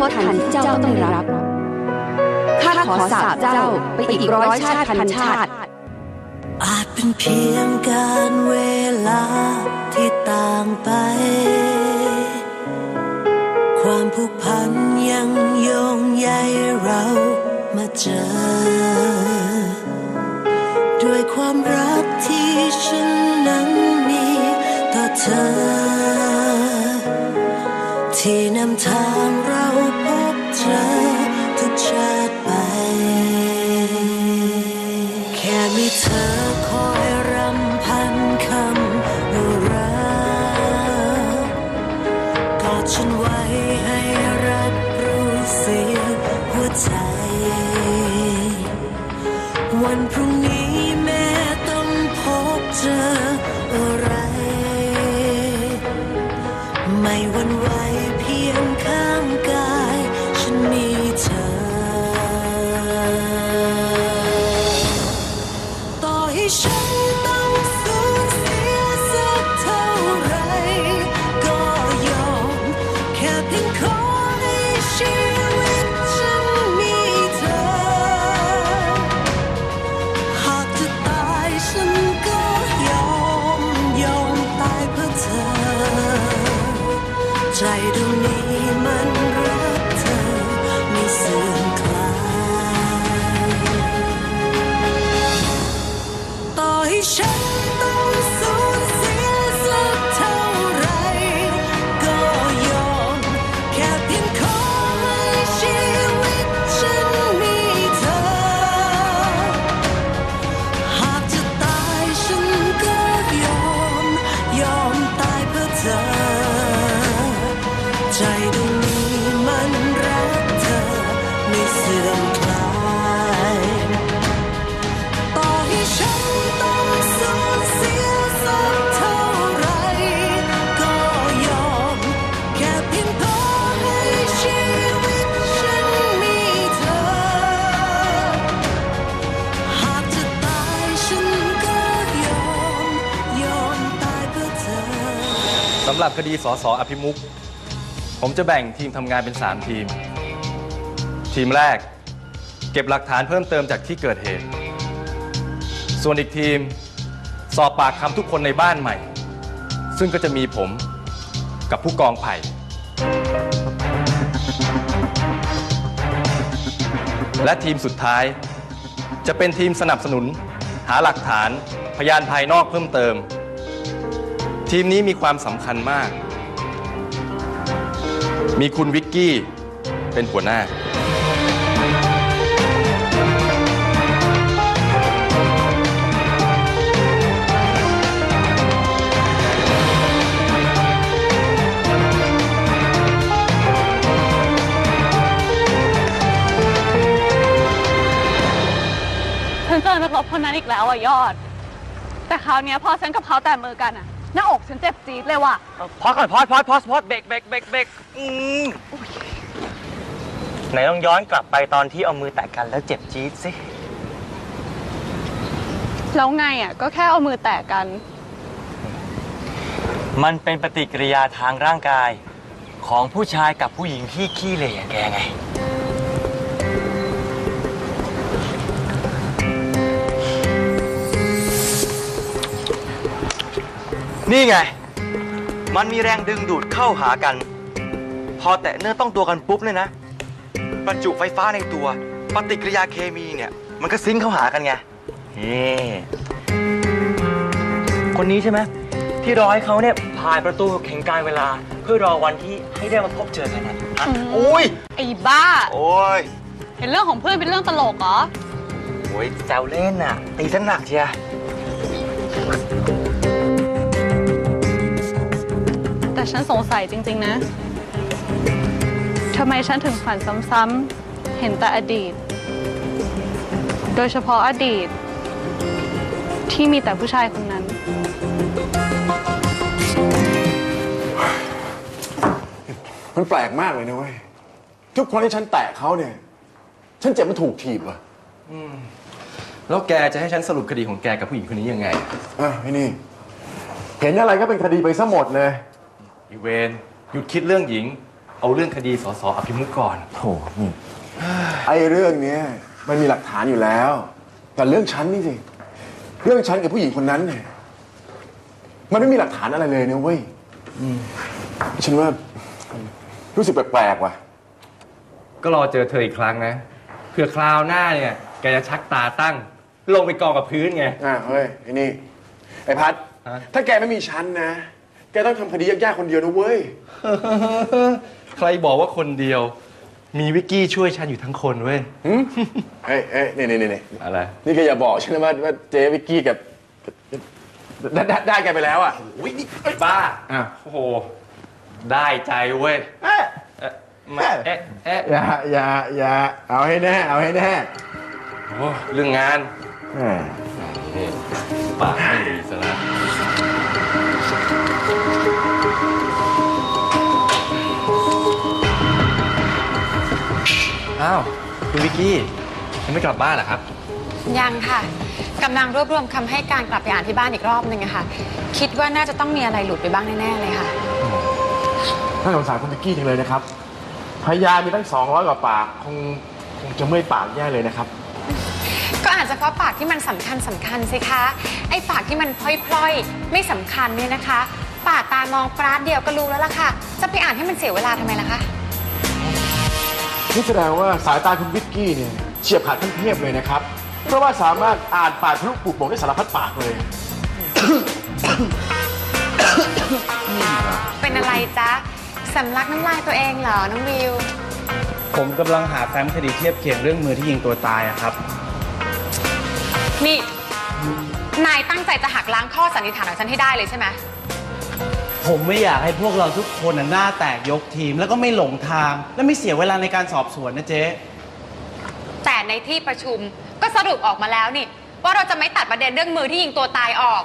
ษทันที่เจ้าต้องได้รับ ข้าขอสาบเจ้าไปอีกร้อยชาติพันชาติ อาจเป็นเพียงการเวลาที่ต่างไป ความผูกพันยังโยงใยเรามาเจอ ด้วยความรักที่ฉันนั้นมีต่อเธอ ที่นำทางเราพบเจอทุกชาติไป แค่มีเธอคอยรำพันคำว่ารักกอดฉันไว้ให้รับรู้เสียงหัวใจ วันพรุ่งนี้แม้ต้องพบเจออะไร ไม่หวันไหว พียงข้างกาย ฉันมีเธอ ต่อให้ฉันต้องสูญเสียสักเท่าไร ก็ยอมแค่เพียงขอให้ชีวิตฉันมีเธอ หากจะตายฉันก็ยอมยอมตายเพื่อเธอ ใจ สื่อมคลายต่อให้ฉันต้องสูญเสียสักเท่าไรก็ยอม แค่เพียงพอให้ชีวิตฉันมีเธอ หากจะตายฉันก็ยอม ยอมตายเพื่อเธอ สำหรับคดีสสอภิมุขผมจะแบ่งทีมทำงานเป็น 3 ทีม ทีมแรก เก็บหลักฐานเพิ่มเติมจากที่เกิดเหตุ ส่วนอีกทีมสอบปากคำทุกคนในบ้านใหม่ ซึ่งก็จะมีผมกับผู้กองไผ่ และทีมสุดท้าย จะเป็นทีมสนับสนุน หาหลักฐานพยานภายนอกเพิ่มเติม ทีมนี้มีความสำคัญมาก มีคุณวิกกี้เป็นหัวหน้า เจอนักรบคนนั้นอีกแล้วอะยอด แต่คราวเนี้ยพอฉันกับเขาแตะมือกันอะหน้าอกฉันเจ็บจี๊ดเลยว่ะ พอก่อนพอดพอดพอดพอดเบรกเบรกเบรกเบรกอืมไหนต้องย้อนกลับไปตอนที่เอามือแตะกันแล้วเจ็บจี๊ดสิ แล้วไงอะก็แค่เอามือแตะกัน มันเป็นปฏิกิริยาทางร่างกายของผู้ชายกับผู้หญิงที่ขี้เหร่อย่างแกไง นี่ไง มันมีแรงดึงดูดเข้าหากัน พอแตะเนื้อต้องตัวกันปุ๊บเนี่ยนะ ประจุไฟฟ้าในตัว ปฏิกิริยาเคมีเนี่ย มันก็ซิงค์เข้าหากันไงนี่คนนี้ใช่ไหมที่รอให้เขาเนี่ยผ่านประตูแห่งการเวลา เพื่อรอวันที่ให้ได้มาพบเจอกันนะอะอืมโอ้ยไอ้บ้า โอ้ยเห็นเรื่องของเพื่อนเป็นเรื่องตลกเหรอ โอ้ยแซวเล่นน่ะ ตีซะหนักเชีย ฉันสงสัยจริง ๆ นะ ทำไมฉันถึงฝันซ้ำๆ เห็นแต่อดีต โดยเฉพาะอดีต ที่มีแต่ผู้ชายคนนั้น มันแปลกมากเลยนะเว้ย ทุกคนที่ฉันแตะเขาเนี่ย ฉันเจ็บมันถูกถีบอะแล้วแกจะให้ฉันสรุปคดีของแกกับผู้หญิงคนนี้ยังไง อะไอ้นี่ เห็นอะไรก็เป็นคดีไปซะหมดเลย อีเวนหยุดคิดเรื่องหญิง เอาเรื่องคดีสสอภิมุกก่อนโอ้โหนี่ไอ้เรื่องเนี้ยมันมีหลักฐานอยู่แล้ว แต่เรื่องฉันนี่สิ เรื่องฉันกับผู้หญิงคนนั้นเนี่ยมันไม่มีหลักฐานอะไรเลยนะเว้ยฉันว่ารู้สึกแปลกๆว่ะ ก็รอเจอเธออีกครั้งนะเผื่อคราวหน้าเนี่ย แกจะชักตาตั้ง ลงไปกองกับพื้นไง อะเฮ้ยไอ้นี่ ไอ้พัดฮะถ้าแกไม่มีฉันนะแกต้องทำคดียากๆคนเดียวนะเว้ย ใครบอกว่าคนเดียว มีวิกกี้ช่วยฉันอยู่ทั้งคนเว้ยหึเฮ้ยเฮ้ยนี่นี่นี่อะไร นี่แกอย่าบอกฉันนะว่าว่าเจ๊วิกกี้กับได้ได้ได้แกไปแล้วอะอุ้ยนี่บ้า อะโอ้โห ได้ใจเว้ยเอ๊ะเอ๊ะมาเอ๊ะเอ๊ะอย่าอย่าอย่าเอาให้แน่ เอาให้แน่โอ้เรื่องงานแหมนี่ อ้าวคุณวิกกี้ยังไม่กลับบ้านเหรอครับ ยังค่ะกำลังรวบรวมคำให้การกลับไปอ่านที่บ้านอีกรอบหนึ่งอะค่ะ คิดว่าน่าจะต้องมีอะไรหลุดไปบ้างแน่ๆเลยค่ะน่าสงสารคุณวิกกี้จังเลยนะครับ พยานมีตั้ง 200 กว่าปากคงคงจะเมื่อยปากแย่เลยนะครับ ก็อาจจะเพราะปากที่มันสำคัญสำคัญสิคะ ไอ้ปากที่มันพล่อยๆ ไม่สำคัญเนี่ยนะคะ ปากตามองปราดเดียวก็รู้แล้วล่ะค่ะ จะไปอ่านให้มันเสียเวลาทำไมล่ะคะ นี่แสดงว่าสายตาคุณวิกกี้เนี่ยเฉียบขาดขั้นเทพเลยนะครับ เพราะว่าสามารถอ่านปากทะลุปลุกโป่งได้สารพัดปากเลย เป็นอะไรจ๊ะสำลักน้ำลายตัวเองเหรอ น้องวิว ผมกำลังหาแฟ้มคดีเทียบเคียงเรื่องมือที่ยิงตัวตายอะครับ นี่ นายตั้งใจจะหักล้างข้อสันนิษฐานของฉันให้ได้เลยใช่ไหม ผมไม่อยากให้พวกเราทุกคนน่ะหน้าแตกยกทีม แล้วก็ไม่หลงทาง และไม่เสียเวลาในการสอบสวนนะเจ๊ แต่ในที่ประชุมก็สรุปออกมาแล้วนี่ ว่าเราจะไม่ตัดประเด็นเรื่องมือที่ยิงตัวตายออก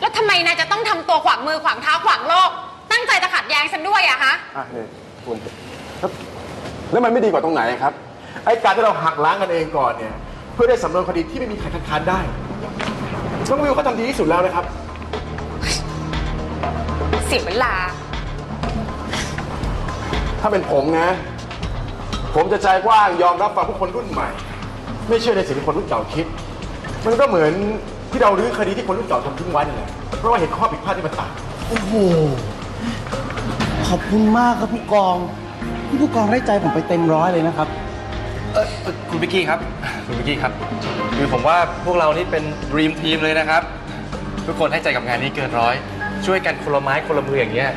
แล้วทำไมนายจะต้องทำตัวขวางมือขวางเท้าขวางโลก ตั้งใจจะขัดแย้งฉันด้วยอะฮะ อะนี่คุณครับแล้วมันไม่ดีกว่าตรงไหนครับ ไอ้การที่เราหักล้างกันเองก่อนเนี่ย เพื่อได้สำนวนคดีที่ไม่มีใครคัดค้านได้น้องวิวเขาทำดีที่สุดแล้วนะครับ เสียเวลา ถ้าเป็นผมนะ ผมจะใจกว้างยอมรับฟังผู้คนรุ่นใหม่ ไม่เชื่อในสิ่งที่คนรุ่นเก่าคิด มันก็เหมือนที่เรารื้อคดีที่คนรุ่นเก่าทำทิ้งไว้นั่นแหละเพราะว่าเห็นข้อผิดพลาดที่มันต่างโอ้โห ขอบคุณมากครับผู้กองที่ผู้กองได้ใจผมไปเต็มร้อยเลยนะครับ เอ่อคุณวิกกี้ครับ คุณวิกกี้ครับ คือผมว่าพวกเรานี่เป็น dream team เลยนะครับ ทุกคนให้ใจกับงานนี้เกินร้อย ช่วยกันคนละไม้คนละมืออย่างเงี้ย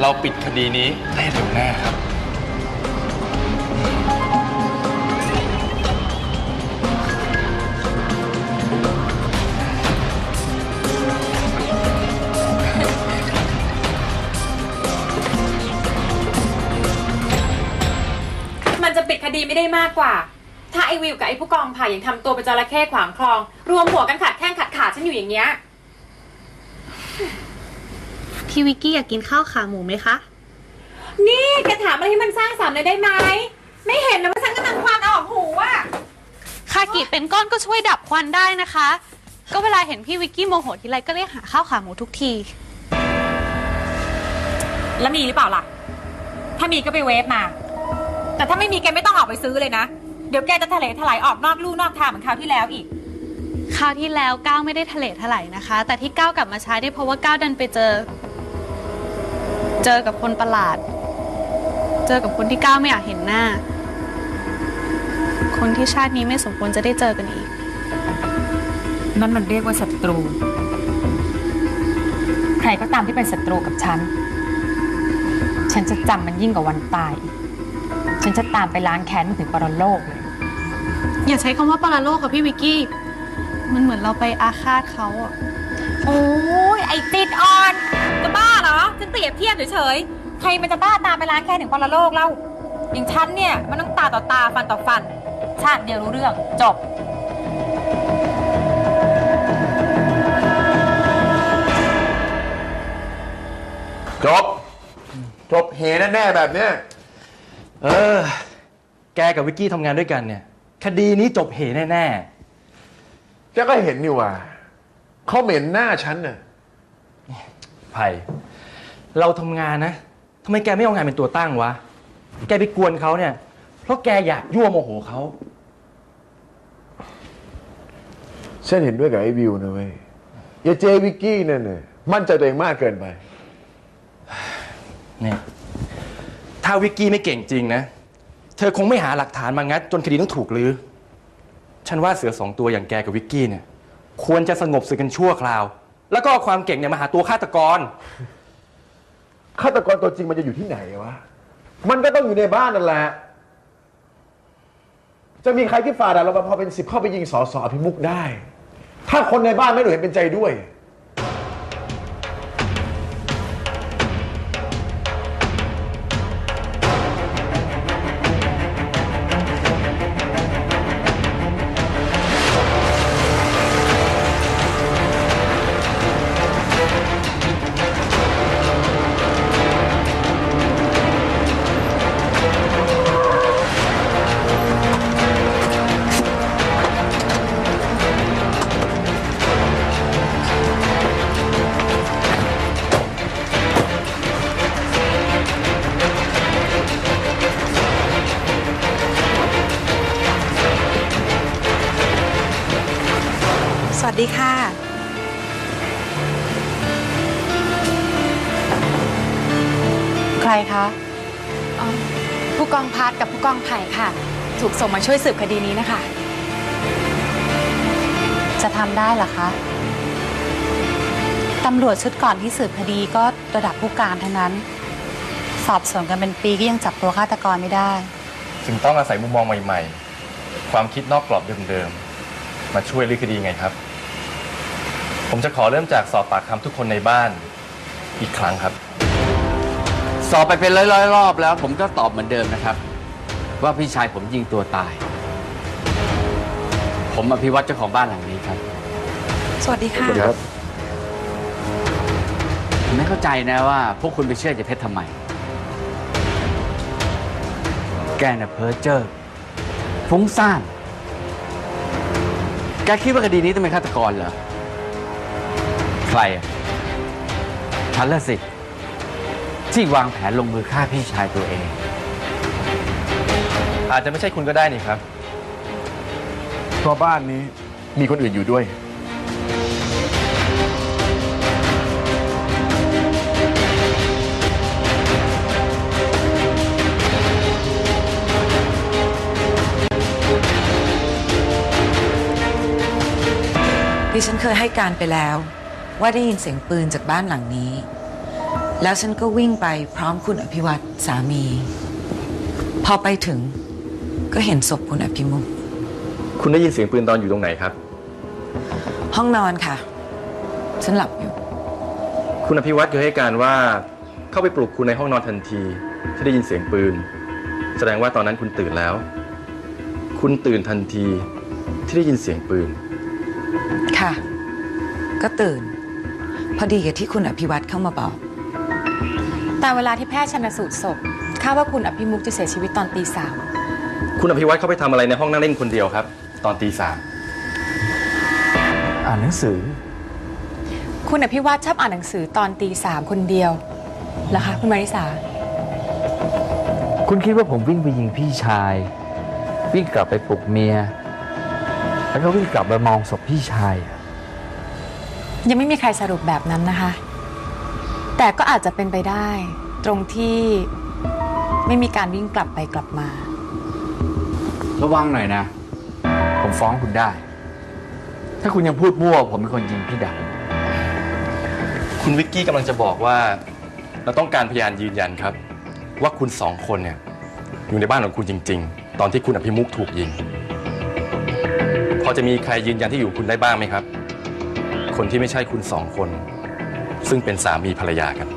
เราปิดคดีนี้ได้เร็วแน่ครับ มันจะปิดคดีไม่ได้มากกว่า ถ้าไอวิวกับไอผู้กองผ่ายังทำตัวเป็นจระเข้ขวางคลอง รวมหัวกันขัดแข้งขัดขาฉันอยู่อย่างเงี้ย พี่วิกกี้อยากกินข้าวขาหมูไหมคะ นี่แกถามอะไรให้มันสร้างสรรค์เลยได้ไหม ไม่เห็นนะว่าฉันกำลังควันออกหูอะคากิเป็นก้อนก็ช่วยดับควันได้นะคะ ก็เวลาเห็นพี่วิกกี้โมโหทีไรก็เรียกหาข้าวขาหมูทุกที แล้วมีหรือเปล่าล่ะ ถ้ามีก็ไปเวฟมา แต่ถ้าไม่มีแกไม่ต้องออกไปซื้อเลยนะ เดี๋ยวแกจะทะเลถลายออกนอกลู่นอกทางเหมือนคราวที่แล้วอีก คราวที่แล้วก้าวไม่ได้ทะเลถลายนะคะ แต่ที่ก้าวกลับมาใช้ได้เพราะว่าก้าวดันไปเจอ เจอกับคนประหลาด เจอกับคนที่ก้าวไม่อยากเห็นหน้า คนที่ชาตินี้ไม่สมควรจะได้เจอกันอีก นั่นมันเรียกว่าศัตรู ใครก็ตามที่เป็นศัตรูกับฉัน ฉันจะจำมันยิ่งกว่าวันตายอีกฉันจะตามไปล้างแค้นมันถึงปรโลกเลย อย่าใช้คำว่าปราโลกกับพี่วิกกี้ มันเหมือนเราไปอาฆาตเขาอะ โอ้ยไอจิตอ่อน จะบ้าเหรอ ฉันเปรียบเทียบเฉยๆ ใครมันจะบ้าตามไปล้างแค้นถึงปรโลกเล่า อย่างฉันเนี่ย มันต้องตาต่อตาฟันต่อฟัน ชาติเดียวรู้เรื่อง จบจบ จบเฮแน่ๆแบบเนี้ยเออ แกกับวิกกี้ทำงานด้วยกันเนี่ย คดีนี้จบเหแน่แกก็เห็นอยู่ว่าเขาเหม็นหน้าฉันน่ะ ๆไผ่เราทำงานนะทำไมแกไม่เอางานเป็นตัวตั้งวะ แกไปกวนเขาเนี่ย เพราะแกอยากยั่วโมโหเขา ฉันเห็นด้วยกับไอ้วิวนะเว้ยอย่าเจวิกกี้นั่นน่ะมั่นใจตัวเองมากเกินไป เนี่ย ถ้าวิกกี้ไม่เก่งจริงนะ เธอคงไม่หาหลักฐานมางัด จนคดีต้องถูกลือฉันว่าเสือสองตัวอย่างแกกับวิกกี้เนี่ย ควรจะสงบศึกกันชั่วคราว แล้วก็เอาความเก่งเนี่ยมาหาตัวฆาตกร ฆาตกรตัวจริงมันจะอยู่ที่ไหนวะ มันก็ต้องอยู่ในบ้านนั่นแหละ จะมีใครที่ฝ่าด่านรปภเป็นสิบเข้าไปยิงสอสอพิมุกได้ ถ้าคนในบ้านไม่หนูเห็นเป็นใจด้วย วัสดีค่ะใครคะผู้กองพัดกับผู้กองไผ่ค่ะ ถูกส่งมาช่วยสืบคดีนี้นะคะ จะทำได้เหรอคะตำรวจชุดก่อนที่สืบคดีก็ระดับผู้การทั้งนั้น สอบสวนกันเป็นปีก็ยังจับตัวฆาตกรไม่ได้ ถึงต้องอาศัยมุมมองใหม่ ๆ ความคิดนอกกรอบเดิมๆ มาช่วยลื้อคดีไงครับ ผมจะขอเริ่มจากสอบปากคำทุกคนในบ้านอีกครั้งครับ สอบไปเป็นร้อยๆรอบแล้ว ผมก็ตอบเหมือนเดิมนะครับ ว่าพี่ชายผมยิงตัวตาย ผมอภิวัตเจ้าของบ้านหลังนี้ครับ สวัสดีค่ะครับผมไม่เข้าใจนะว่า พวกคุณไปเชื่อเจเพชรทำไม แกน่ะเพ้อเจ้อฟุ้งซ่าน แกคิดว่าคดีนี้ต้องเป็นฆาตกรเหรอ ใครอะฉันละสิ ที่วางแผนลงมือฆ่าพี่ชายตัวเอง อาจจะไม่ใช่คุณก็ได้นี่ครับ เพราะบ้านนี้มีคนอื่นอยู่ด้วย ดิฉันเคยให้การไปแล้ว ว่าได้ยินเสียงปืนจากบ้านหลังนี้ แล้วฉันก็วิ่งไปพร้อมคุณอภิวัตสามี พอไปถึงก็เห็นศพคุณอภิมุขคุณได้ยินเสียงปืนตอนอยู่ตรงไหนครับ ห้องนอนค่ะ ฉันหลับอยู่ คุณอภิวัตเคยให้การว่าเข้าไปปลุกคุณในห้องนอนทันที ที่ได้ยินเสียงปืน แสดงว่าตอนนั้นคุณตื่นแล้ว คุณตื่นทันทีที่ได้ยินเสียงปืน ค่ะ ก็ตื่น พอดีกับที่คุณอภิวัตเข้ามาบอก แต่เวลาที่แพทย์ชันสูตรศพคาดว่าคุณอภิมุกจะเสียชีวิตตอนตีสามคุณอภิวัตเข้าไปทำอะไรในห้องนั่งเล่นคนเดียวครับ ตอนตีสามอ่านหนังสือ คุณอภิวัตชอบอ่านหนังสือตอนตีสามคนเดียวเหรอคะคุณมาริสา คุณคิดว่าผมวิ่งไปยิงพี่ชาย วิ่งกลับไปปลุกเมีย แล้วก็วิ่งกลับมามองศพพี่ชาย ยังไม่มีใครสรุปแบบนั้นนะคะ แต่ก็อาจจะเป็นไปได้ ตรงที่ไม่มีการวิ่งกลับไปกลับมา ระวังหน่อยนะ ผมฟ้องคุณได้ ถ้าคุณยังพูดมั่ว ผมเป็นคนยิงพี่ดับคุณวิกกี้กำลังจะบอกว่า เราต้องการพยานยืนยันครับ ว่าคุณสองคนเนี่ยอยู่ในบ้านของคุณจริง ๆ ตอนที่คุณอภิมุกถูกยิง พอจะมีใครยืนยันที่อยู่คุณได้บ้างไหมครับ คนที่ไม่ใช่คุณสองคน ซึ่งเป็นสามีภรรยากัน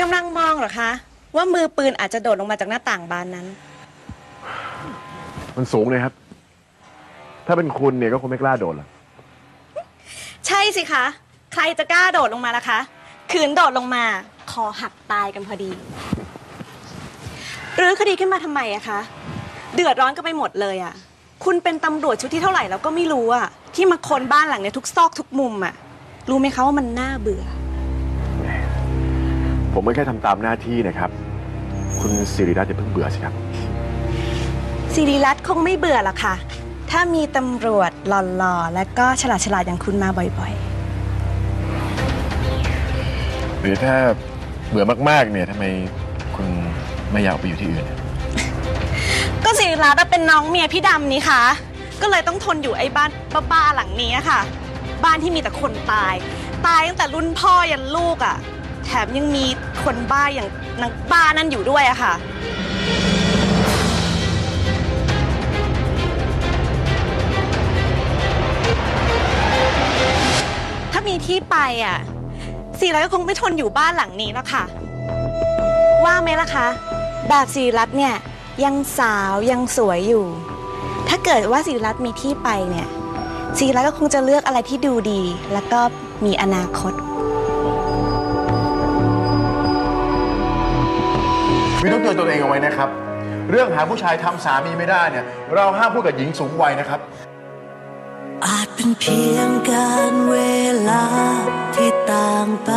กำลังมองเหรอคะ ว่ามือปืนอาจจะโดดลงมาจากหน้าต่างบานนั้น มันสูงเลยครับ ถ้าเป็นคุณเนี่ยก็คงไม่กล้าโดดหรอกใช่สิคะ ใครจะกล้าโดดลงมาล่ะคะ ขืนโดดลงมา คอหักตายกันพอดี หรือคดีขึ้นมาทำไมอะคะ เดือดร้อนก็ไปหมดเลยอะคุณเป็นตำรวจชุดที่เท่าไหร่แล้วก็ไม่รู้อะที่มาค้นบ้านหลังเนี้ยทุกซอกทุกมุมอะรู้ไหมคะว่ามันน่าเบื่อ ผมไม่แค่ทำตามหน้าที่นะครับ คุณสิริรัตน์จะเพิ่งเบื่อสิครับ สิริรัตน์คงไม่เบื่อหรอกค่ะ ถ้ามีตำรวจหล่อๆ และก็ฉลาดๆ อย่างคุณมาบ่อยหรือถ้าเบื่อมากๆ เนี่ยทำไมคุณไม่อยากไปอยู่ที่อื่น ๆ ก็สิริรัตน์อะเป็นน้องเมียพี่ดำนี่คะ ก็เลยต้องทนอยู่ไอ้บ้านบ้าๆหลังนี้อะค่ะ บ้านที่มีแต่คนตาย ตายตั้งแต่รุ่นพ่อยันลูกอะแถมยังมีคนบ้าอย่างนางบ้านั่นอยู่ด้วยอะค่ะ มีที่ไปอะสีรัตก็คงไม่ทนอยู่บ้านหลังนี้แล้วค่ะ ว่าไหมล่ะคะ แบบสีรัตเนี่ยยังสาวยังสวยอยู่ ถ้าเกิดว่าสีรัตมีที่ไปเนี่ยสีรัตก็คงจะเลือกอะไรที่ดูดี แล้วก็มีอนาคตมีต้องเตือนตัวเองเอาไว้นะครับ เรื่องหาผู้ชายทำสามีไม่ได้เนี่ย เราห้ามพูดกับหญิงสูงวัยนะครับ อาจเป็นเพียงการเวลาที่ต่างไป